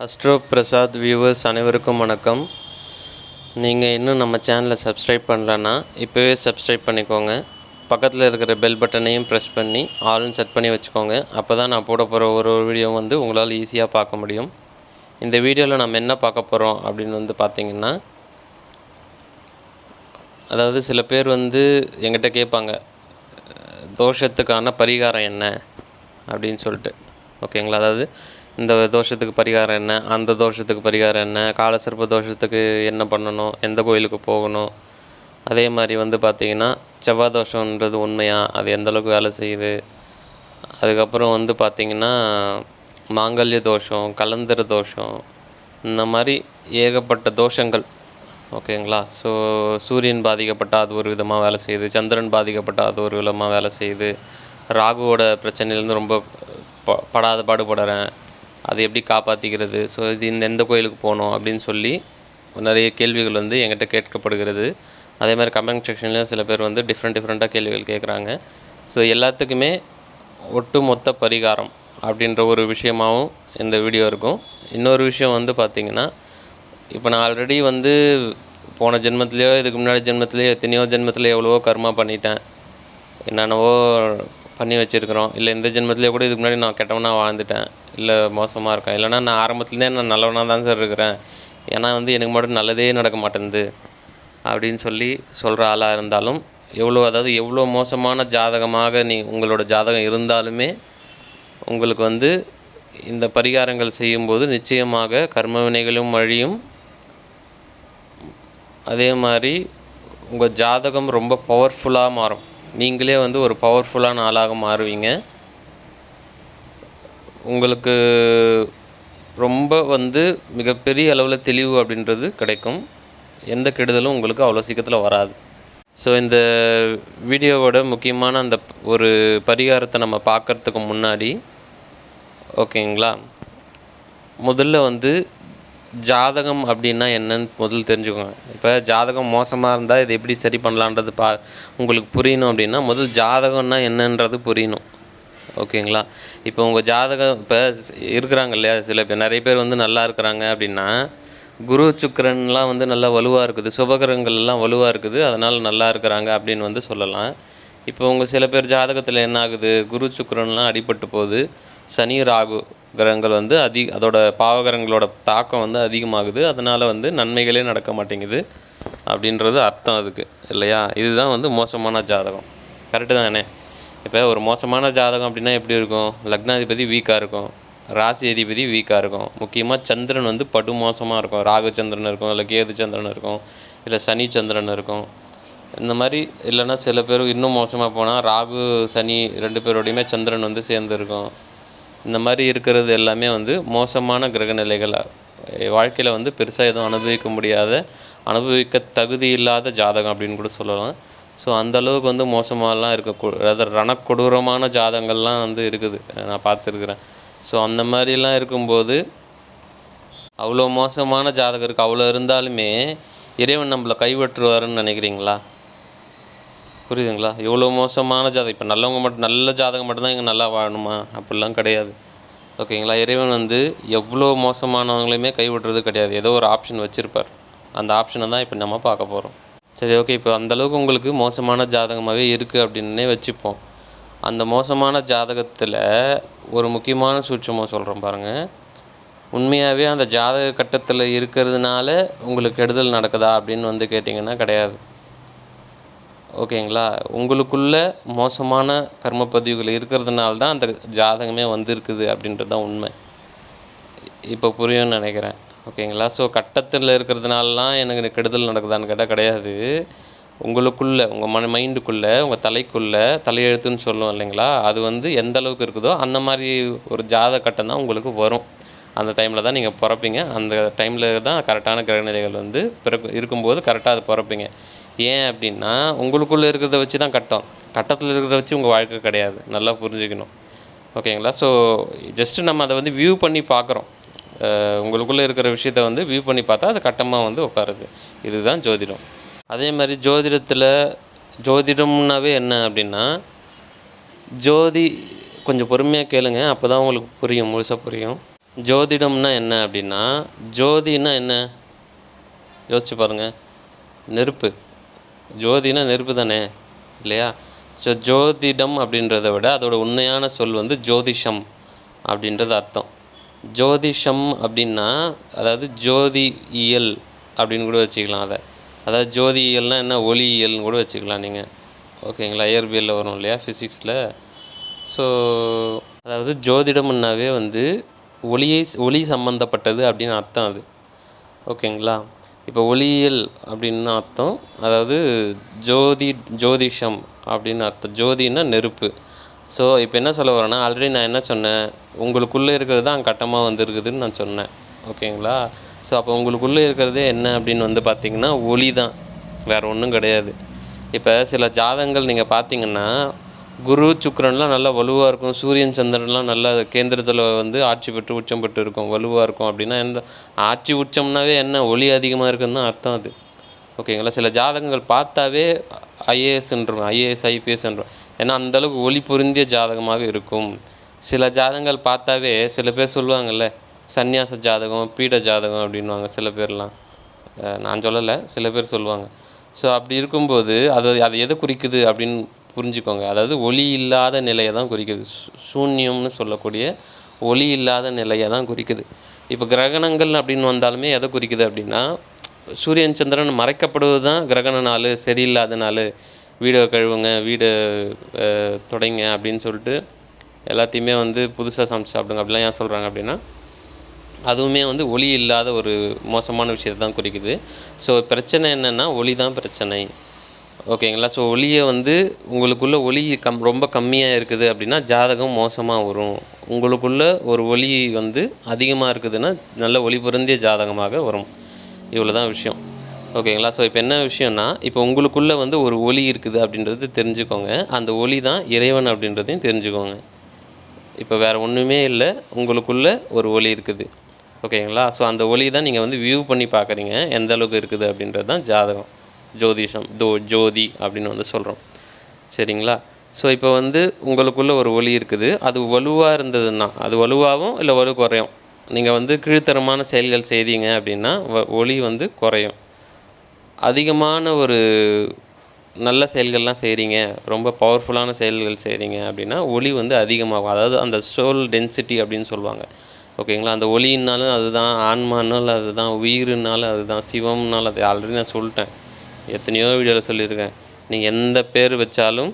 Astro Prasad viewers அனைவருக்கும் வணக்கம். நீங்கள் இன்னும் நம்ம சேனலை சப்ஸ்கிரைப் பண்ணலன்னா இப்போவே சப்ஸ்கிரைப் பண்ணிக்கோங்க. பக்கத்தில் இருக்கிற பெல் பட்டனையும் ப்ரெஸ் பண்ணி ஆல்னு செட் பண்ணி வச்சுக்கோங்க. அப்போ தான் நான் போட போகிற ஒரு ஒரு வீடியோவும் வந்து உங்களால் ஈஸியாக பார்க்க முடியும். இந்த வீடியோவில் நம்ம என்ன பார்க்க போகிறோம் அப்படின்னு வந்து பார்த்திங்கன்னா அதாவது சில பேர் வந்து எங்கிட்ட கேட்பாங்க தோஷத்துக்கான பரிகாரம் என்ன? அப்படின்னு சொல்லிட்டு. ஓகேங்களா? அதாவது இந்த தோஷத்துக்கு பரிகாரம் என்ன அந்த தோஷத்துக்கு பரிகாரம் என்ன காலசர்ப்ப தோஷத்துக்கு என்ன பண்ணணும் எந்த கோயிலுக்கு போகணும் அதே மாதிரி வந்து பார்த்திங்கன்னா செவ்வாய் தோஷன்றது உண்மையா அது எந்தளவுக்கு வேலை செய்யுது அதுக்கப்புறம் வந்து பார்த்திங்கன்னா மாங்கல்ய தோஷம் கலந்தர தோஷம் இந்த மாதிரி ஏகப்பட்ட தோஷங்கள் ஓகேங்களா? ஸோ சூரியன் பாதிக்கப்பட்டால் அது ஒரு விதமாக வேலை செய்யுது சந்திரன் பாதிக்கப்பட்டால் அது ஒரு விதமாக வேலை செய்யுது ராகுவோட பிரச்சனையிலேருந்து ரொம்ப ப படாத பாடுபடுறேன் அது எப்படி காப்பாற்றிக்கிறது ஸோ இது இந்த எந்த கோயிலுக்கு போகணும் அப்படின்னு சொல்லி நிறைய கேள்விகள் வந்து என்கிட்ட கேட்கப்படுகிறது. அதே மாதிரி கமெண்ட் செக்ஷன்லேயும் சில பேர் வந்து டிஃப்ரெண்ட் டிஃப்ரெண்ட்டாக கேள்விகள் கேட்குறாங்க. ஸோ எல்லாத்துக்குமே ஒட்டு மொத்த பரிகாரம் அப்படின்ற ஒரு விஷயமாகவும் இந்த வீடியோ இருக்கும். இன்னொரு விஷயம் வந்து பார்த்திங்கன்னா இப்போ நான் ஆல்ரெடி வந்து போன ஜென்மத்திலேயோ இதுக்கு முன்னாடி ஜென்மத்திலேயோ எத்தனையோ ஜென்மத்தில் எவ்வளவோ கர்மா பண்ணிட்டேன். என்னென்னவோ பண்ணி வச்சுருக்குறோம். இல்லை இந்த ஜென்மத்திலேயே கூட இதுக்கு முன்னாடி நான் கெட்டவனாக வாழ்ந்துட்டேன். இல்லை மோசமாக இருக்கேன் இல்லைனா நான் ஆரம்பத்துலேருந்தே நான் நல்லவனாக தான் சார் இருக்கிறேன். ஏன்னா வந்து எனக்கு மட்டும் நல்லதே நடக்க மாட்டேங்குது அப்படின்னு சொல்லி சொல்கிற ஆளாக இருந்தாலும் எவ்வளோ அதாவது எவ்வளோ மோசமான ஜாதகமாக நீ உங்களோட ஜாதகம் இருந்தாலுமே உங்களுக்கு வந்து இந்த பரிகாரங்கள் செய்யும்போது நிச்சயமாக கர்ம வினைகளும் அழியும் அதே மாதிரி உங்கள் ஜாதகம் ரொம்ப பவர்ஃபுல்லாக மாறும். நீங்களே வந்து ஒரு பவர்ஃபுல்லான ஆளாக மாறுவீங்க. உங்களுக்கு ரொம்ப வந்து மிகப்பெரிய அளவில் தெளிவு அப்படின்றது கிடைக்கும். எந்த கெடுதலும் உங்களுக்கு அவ்வளோ சீக்கிரத்தில் வராது. ஸோ இந்த வீடியோவோட முக்கியமான அந்த ஒரு பரிகாரத்தை நம்ம பார்க்கறதுக்கு முன்னாடி ஓகேங்களா? முதல்ல வந்து ஜாதகம் அப்படின்னா என்னன்னு முதல் தெரிஞ்சுக்கோங்க. இப்போ ஜாதகம் மோசமாக இருந்தால் இது எப்படி சரி பண்ணலான்றது பா உங்களுக்கு புரியணும் அப்படின்னா முதல் ஜாதகம்னா என்னன்றது புரியணும். ஓகேங்களா? இப்போ உங்கள் ஜாதகம் இப்போ இருக்கிறாங்க இல்லையா? சில பேர் நிறைய பேர் வந்து நல்லா இருக்கிறாங்க அப்படின்னா குரு சுக்கரன்லாம் வந்து நல்லா வலுவாக இருக்குது சுபகரங்கள்லாம் எல்லாம் வலுவாக இருக்குது அதனால் நல்லா இருக்கிறாங்க அப்படின்னு வந்து சொல்லலாம். இப்போ உங்கள் சில பேர் ஜாதகத்தில் என்ன ஆகுது? குரு சுக்கரன்லாம் அடிபட்டு போகுது. சனி ராகு கிரகங்கள் வந்து அதிக அதோட பாவகிரகங்களோட தாக்கம் வந்து அதிகமாகுது. அதனால் வந்து நன்மைகளே நடக்க மாட்டேங்குது அப்படின்றது அர்த்தம் அதுக்கு இல்லையா? இதுதான் வந்து மோசமான ஜாதகம். கரெக்டு தானே? இப்போ ஒரு மோசமான ஜாதகம் அப்படின்னா எப்படி இருக்கும்? லக்னாதிபதி வீக்காக இருக்கும். ராசி அதிபதி வீக்காக இருக்கும். முக்கியமாக சந்திரன் வந்து படு மோசமாக இருக்கும். ராகு சந்திரன் இருக்கும் இல்லை கேது சந்திரன் இருக்கும் இல்லை சனி சந்திரன் இருக்கும். இந்த மாதிரி இல்லைன்னா சில பேர் இன்னும் மோசமாக போனால் ராகு சனி ரெண்டு பேரோடையுமே சந்திரன் வந்து சேர்ந்துருக்கும் இந்த மாதிரி இருக்கிறது எல்லாமே வந்து மோசமான கிரக நிலைகள் வாழ்க்கையில் வந்து பெருசாக எதுவும் அனுபவிக்க முடியாத அனுபவிக்க தகுதி இல்லாத ஜாதகம் அப்படின்னு கூட சொல்லலாம். ஸோ அந்த அளவுக்கு வந்து மோசமாகலாம் இருக்க அதாவது ரணக்கொடூரமான ஜாதகங்கள்லாம் வந்து இருக்குது. நான் பார்த்துருக்குறேன். ஸோ அந்த மாதிரிலாம் இருக்கும்போது அவ்வளோ மோசமான ஜாதகம் இருக்குது அவ்வளோ இருந்தாலுமே இறைவன் நம்மளை கைவிட்டுருவாருன்னு நினைக்கிறீங்களா? புரியுதுங்களா? இவ்வளோ மோசமான ஜாதகம். இப்போ நல்லவங்க மட்டும் நல்ல ஜாதகம் மட்டும்தான் இங்கே நல்லா வாழணுமா? அப்படிலாம் கிடையாது. ஓகேங்களா? இறைவன் வந்து எவ்வளோ மோசமானவங்களையுமே கைவிடுறது கிடையாது. ஏதோ ஒரு ஆப்ஷன் வச்சுருப்பார். அந்த ஆப்ஷனை தான் இப்போ நம்ம பார்க்க போகிறோம். சரி ஓகே இப்போ அந்தளவுக்கு உங்களுக்கு மோசமான ஜாதகமாகவே இருக்குது அப்படின்னே வச்சுப்போம். அந்த மோசமான ஜாதகத்தில் ஒரு முக்கியமான சூட்சமாக சொல்கிறோம் பாருங்கள் உண்மையாகவே அந்த ஜாதக கட்டத்தில் இருக்கிறதுனால உங்களுக்கு கெடுதல் நடக்குதா அப்படின்னு வந்து கேட்டிங்கன்னா கிடையாது. ஓகேங்களா உங்களுக்குள்ள மோசமான கர்ம பதிவுகள் இருக்கிறதுனால தான் அந்த ஜாதகமே வந்திருக்குது அப்படின்றது தான் உண்மை. இப்போ புரியும்னு நினைக்கிறேன். ஓகேங்களா? ஸோ கட்டத்தில் இருக்கிறதுனாலலாம் எனக்கு கெடுதல் நடக்குதான்னு கேட்டால் கிடையாது. உங்களுக்குள்ளே உங்கள் மன மைண்டுக்குள்ளே உங்கள் தலைக்குள்ளே தலையெழுத்துன்னு சொல்லுவோம் இல்லைங்களா? அது வந்து எந்த அளவுக்கு இருக்குதோ அந்த மாதிரி ஒரு ஜாத கட்டம் தான் உங்களுக்கு வரும். அந்த டைமில் தான் நீங்கள் பிறப்பீங்க. அந்த டைமில் தான் கரெக்டான கிரகநிலைகள் வந்து பிறப்பு இருக்கும்போது கரெக்டாக அது பிறப்பீங்க. ஏன் அப்படின்னா உங்களுக்குள்ளே இருக்கிறத வச்சு தான் கட்டம். கட்டத்தில் இருக்கிறத வச்சு உங்கள் வாழ்க்கை கிடையாது. நல்லா புரிஞ்சுக்கணும். ஓகேங்களா? ஸோ ஜஸ்ட்டு நம்ம அதை வந்து வியூ பண்ணி பார்க்குறோம். உங்களுக்குள்ளே இருக்கிற விஷயத்த வந்து வியூ பண்ணி பார்த்தா அது கட்டமாக வந்து உட்காருது. இதுதான் ஜோதிடம். அதே மாதிரி ஜோதிடத்தில் ஜோதிடம்னாவே என்ன அப்படின்னா ஜோதி கொஞ்சம் பொறுமையாக கேளுங்க அப்போ தான் உங்களுக்கு புரியும் முழுசாக புரியும். ஜோதிடம்னா என்ன அப்படின்னா ஜோதினா என்ன? யோசிச்சு பாருங்கள் நெருப்பு. ஜோதினா நெருப்பு தானே இல்லையா? ஸோ ஜோதிடம் அப்படின்றத விட அதோட உண்மையான சொல் வந்து ஜோதிஷம் அப்படின்றது அர்த்தம். ஜோதிஷம் அப்படின்னா அதாவது ஜோதி இயல் அப்படின்னு கூட வச்சுக்கலாம் அதை. அதாவது ஜோதியியல்னால் என்ன? ஒளியியல்னு கூட வச்சுக்கலாம் நீங்கள் ஓகேங்களா? இயற்பியலில் வரும் இல்லையா? ஃபிசிக்ஸில் ஸோ அதாவது ஜோதிடம்னாவே வந்து ஒளியை ஒளி சம்மந்தப்பட்டது அப்படின்னு அர்த்தம் அது. ஓகேங்களா? இப்போ ஒளியியல் அப்படின்னு அர்த்தம் அதாவது ஜோதி ஜோதிஷம் அப்படின்னு அர்த்தம். ஜோதின்னா நெருப்பு. ஸோ இப்போ என்ன சொல்ல வரேன்னா ஆல்ரெடி நான் என்ன சொன்னேன்? உங்களுக்குள்ளே இருக்கிறது தான் கட்டமாக வந்திருக்குதுன்னு நான் சொன்னேன். ஓகேங்களா? ஸோ அப்போ உங்களுக்குள்ளே இருக்கிறதே என்ன அப்படின்னு வந்து பார்த்திங்கன்னா ஒளி தான். வேறு ஒன்றும் கிடையாது. இப்போ சில ஜாதகங்கள் நீங்கள் பார்த்தீங்கன்னா குரு சுக்கரன்லாம் நல்லா வலுவாக இருக்கும். சூரியன் சந்திரன்லாம் நல்லா கேந்திரத்தில் வந்து ஆட்சி பெற்று உச்சம் பெற்று இருக்கும். வலுவாக இருக்கும். அப்படின்னா எந்த ஆட்சி உச்சம்னாவே என்ன? ஒளி அதிகமாக இருக்குன்னு தான் அர்த்தம் அது. ஓகேங்களா? சில ஜாதகங்கள் பார்த்தாவே ஐஏஎஸ்ன்றோம் ஐஏஎஸ் ஐபிஎஸ்ன்றோம் ஏன்னா அந்தளவுக்கு ஒளி பொருந்திய ஜாதகமாக இருக்கும். சில ஜாதகங்கள் பார்த்தாவே சில பேர் சொல்லுவாங்கல்ல சந்நியாச ஜாதகம் பீட ஜாதகம் அப்படின்வாங்க சில பேர்லாம். நான் சொல்லலை சில பேர் சொல்லுவாங்க. ஸோ அப்படி இருக்கும்போது அது அது எதை குறிக்குது அப்படின்னு புரிஞ்சுக்கோங்க. அதாவது ஒளி இல்லாத நிலையை தான் குறிக்குது. சூன்யம்னு சொல்லக்கூடிய ஒளி இல்லாத நிலையை தான் குறிக்குது. இப்போ கிரகணங்கள் அப்படின்னு வந்தாலுமே எதை குறிக்குது அப்படின்னா சூரியன் சந்திரன் மறைக்கப்படுவது தான் கிரகண நாள் சரியில்லாத நாள். வீடை கழுவுங்க வீடை அஹ், துடைங்க அப்படின்னு சொல்லிட்டு எல்லாத்தையுமே வந்து புதுசாக சமைச்சு சாப்பிடுங்க. அப்படிலாம் ஏன் சொல்கிறாங்க அப்படின்னா அதுவுமே வந்து ஒளி இல்லாத ஒரு மோசமான விஷயத்தை தான் குறிக்குது. ஸோ பிரச்சனை என்னென்னா ஒளி தான் பிரச்சனை. ஓகேங்களா ஸோ ஒளியை வந்து உங்களுக்குள்ள ஒளி கம் ரொம்ப கம்மியாக இருக்குது அப்படின்னா ஜாதகம் மோசமாக வரும். உங்களுக்குள்ள ஒரு ஒளி வந்து அதிகமாக இருக்குதுன்னா நல்ல ஒளி பொருந்திய ஜாதகமாக வரும். இவ்வளோ தான் விஷயம். ஓகேங்களா? ஸோ இப்போ என்ன விஷயம்னா இப்போ உங்களுக்குள்ளே வந்து ஒரு ஒளி இருக்குது அப்படின்றது தெரிஞ்சுக்கோங்க. அந்த ஒளி தான் இறைவன் அப்படின்றதையும் தெரிஞ்சுக்கோங்க. இப்போ வேறு ஒன்றுமே இல்லை. உங்களுக்குள்ளே ஒரு ஒளி இருக்குது. ஓகேங்களா? ஸோ அந்த ஒளி தான் நீங்கள் வந்து வியூ பண்ணி பார்க்குறீங்க எந்த அளவுக்கு இருக்குது அப்படின்றது தான் ஜாதகம். ஜோதிஷம். தோ ஜோதி அப்படின்னு வந்து சொல்கிறோம் சரிங்களா? ஸோ இப்போ வந்து உங்களுக்குள்ளே ஒரு ஒளி இருக்குது. அது வலுவாக இருந்ததுன்னா அது வலுவாகவும் இல்லை வலு குறையும் நீங்கள் வந்து கீழ்த்தரமான செயல்கள் செய்தீங்க அப்படின்னா வ- ஒளி வந்து குறையும். அதிகமான ஒரு நல்ல செயல்கள்லாம் செய்கிறீங்க ரொம்ப பவர்ஃபுல்லான செயல்கள் செய்கிறீங்க அப்படின்னா ஒளி வந்து அதிகமாகும். அதாவது அந்த சோல் டென்சிட்டி அப்படின்னு சொல்லுவாங்க. ஓகேங்களா அந்த ஒளின்னாலும் அதுதான் ஆன்மானாலும் அதுதான் உயிர்னாலும் அதுதான் சிவம்னாலும் அது ஆல்ரெடி நான் சொல்லிட்டேன். எத்தனையோ வீடியோவில் சொல்லியிருக்கேன். நீங்கள் எந்த பேர் வச்சாலும்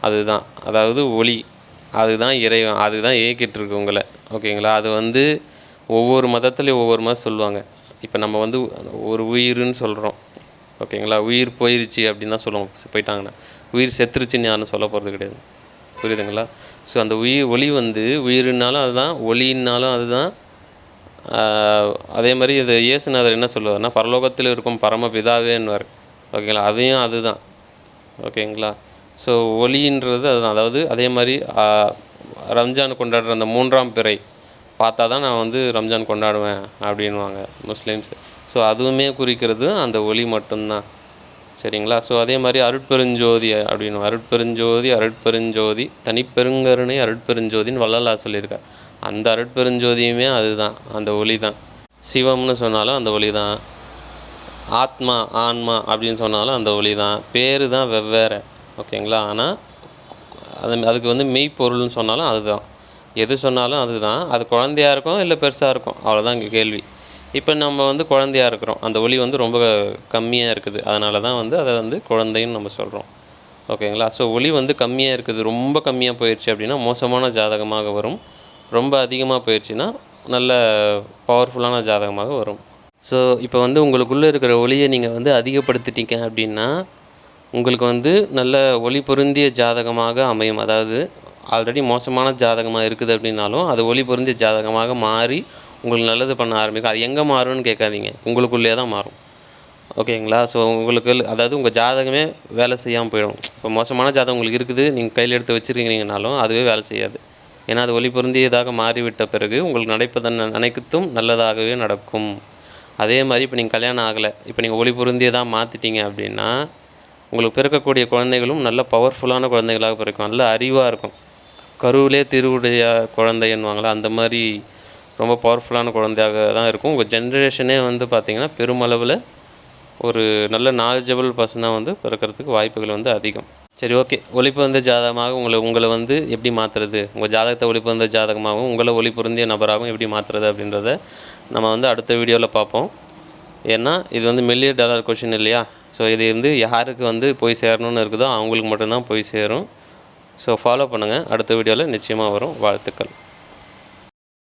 அதுதான். அதாவது ஒளி. அதுதான் இறைவன். அதுதான் இயக்கிட்டு இருக்கு உங்களை. ஓகேங்களா அது வந்து ஒவ்வொரு மதத்துலேயும் ஒவ்வொரு மாதிரி சொல்லுவாங்க. இப்போ நம்ம வந்து ஒரு உயிர்னு சொல்கிறோம். ஓகேங்களா? உயிர் போயிருச்சு அப்படின்னு தான் சொல்லுவோம். போயிட்டாங்கன்னா. உயிர் செத்துருச்சுன்னு யாரும் சொல்ல போகிறது கிடையாது. புரியுதுங்களா? ஸோ அந்த உயிர் ஒளி வந்து உயிர்னாலும் அதுதான் ஒளின்னாலும் அதுதான் அதே மாதிரி இது இயேசுநாதர் என்ன சொல்லுவார்னா பரலோகத்தில் இருக்கும் பரமபிதாவேன்னுவார். ஓகேங்களா? அதையும் அதுதான். ஓகேங்களா? ஸோ ஒளின்றது அதுதான். அதாவது அதே மாதிரி ரம்ஜான் கொண்டாடுற அந்த மூன்றாம் பிறை. பார்த்தா தான் நான் வந்து ரம்ஜான் கொண்டாடுவேன் அப்படின்வாங்க முஸ்லீம்ஸ். ஸோ அதுவுமே குறிக்கிறது அந்த ஒளி மட்டும்தான். சரிங்களா? ஸோ அதே மாதிரி அருட்பெருஞ்சோதி அப்படின்னு அருட்பெருஞ்சோதி அருட்பெருஞ்சோதி தனிப்பெருங்கருணை அருட்பெருஞ்சோதின்னு வள்ளலா சொல்லியிருக்கார். அந்த அருட்பெருஞ்சோதியுமே அதுதான் அந்த ஒளி தான் சிவம்னு சொன்னாலும் அந்த ஒளி தான் ஆத்மா ஆன்மா அப்படின்னு சொன்னாலும் அந்த ஒளி தான் பேர் தான் வெவ்வேறு. ஓகேங்களா? ஆனால் அது அதுக்கு வந்து மெய்ப்பொருள்னு சொன்னாலும் அதுதான். எது சொன்னாலும் அதுதான். அது குழந்தையா இருக்கும் இல்லை பெருசாக இருக்கும்? அவ்வளோதான் இங்கே கேள்வி. இப்போ நம்ம வந்து குழந்தையா இருக்கிறோம். அந்த ஒளி வந்து ரொம்ப கம்மியாக இருக்குது. அதனால தான் வந்து அதை வந்து குழந்தைன்னு நம்ம சொல்கிறோம் ஓகேங்களா? ஸோ ஒளி வந்து கம்மியாக இருக்குது. ரொம்ப கம்மியாக போயிடுச்சு அப்படின்னா மோசமான ஜாதகமாக வரும். ரொம்ப அதிகமாக போயிடுச்சுன்னா நல்ல பவர்ஃபுல்லான ஜாதகமாக வரும். ஸோ இப்போ வந்து உங்களுக்குள்ளே இருக்கிற ஒளியை நீங்கள் வந்து அதிகப்படுத்திட்டீங்க அப்படின்னா உங்களுக்கு வந்து நல்ல ஒளி பொருந்திய ஜாதகமாக அமையும். அதாவது ஆல்ரெடி மோசமான ஜாதகமாக இருக்குது அப்படின்னாலும் அது ஒளி பொருந்திய ஜாதகமாக மாறி உங்களுக்கு நல்லது பண்ண ஆரம்பிக்கும். அது எங்கே மாறும்னு கேட்காதீங்க. உங்களுக்குள்ளே தான் மாறும். ஓகேங்களா? ஸோ உங்களுக்கு அதாவது உங்கள் ஜாதகமே வேலை செய்யாமல் போயிடும். இப்போ மோசமான ஜாதகம் உங்களுக்கு இருக்குது. நீங்கள் கையில் எடுத்து வச்சுருக்கீங்கனாலும் அதுவே வேலை செய்யாது. ஏன்னா அது ஒளி பொருந்தியதாக மாறிவிட்ட பிறகு உங்களுக்கு நடைப்பதன் நினைக்கத்தும் நல்லதாகவே நடக்கும். அதே மாதிரி இப்போ நீங்கள் கல்யாணம் ஆகலை. இப்போ நீங்கள் ஒளி பொருந்தியதாக மாற்றிட்டீங்க அப்படின்னா உங்களுக்கு பிறக்கக்கூடிய குழந்தைகளும் நல்ல பவர்ஃபுல்லான குழந்தைகளாக பிறக்கும். நல்ல அறிவாக இருக்கும். கருவிலே திருவுடைய குழந்தைன்னுவாங்களா அந்த மாதிரி ரொம்ப பவர்ஃபுல்லான குழந்தையாக தான் இருக்கும். உங்கள் ஜென்ரேஷனே வந்து பார்த்திங்கன்னா பெருமளவில் ஒரு நல்ல நாலேஜபிள் பர்சனாக வந்து பிறக்கிறதுக்கு வாய்ப்புகள் வந்து அதிகம். சரி ஓகே ஒளிப்பு வந்த ஜாதகமாக உங்களை உங்களை வந்து எப்படி மாற்றுறது உங்கள் ஜாதகத்தை ஒளிப்பு வந்த ஜாதகமாகவும் உங்களை ஒளிபுருந்திய நபராகவும் எப்படி மாற்றுறது அப்படின்றத நம்ம வந்து அடுத்த வீடியோவில் பார்ப்போம். ஏன்னா இது வந்து மில்லியன் டாலர் கொஷின் இல்லையா? ஸோ இது வந்து யாருக்கு வந்து போய் சேரணும்னு இருக்குதோ அவங்களுக்கு மட்டும்தான் போய் சேரும். ஸோ ஃபாலோ பண்ணுங்கள் அடுத்த வீடியோவில் நிச்சயமாக வரும். வாழ்த்துக்கள்.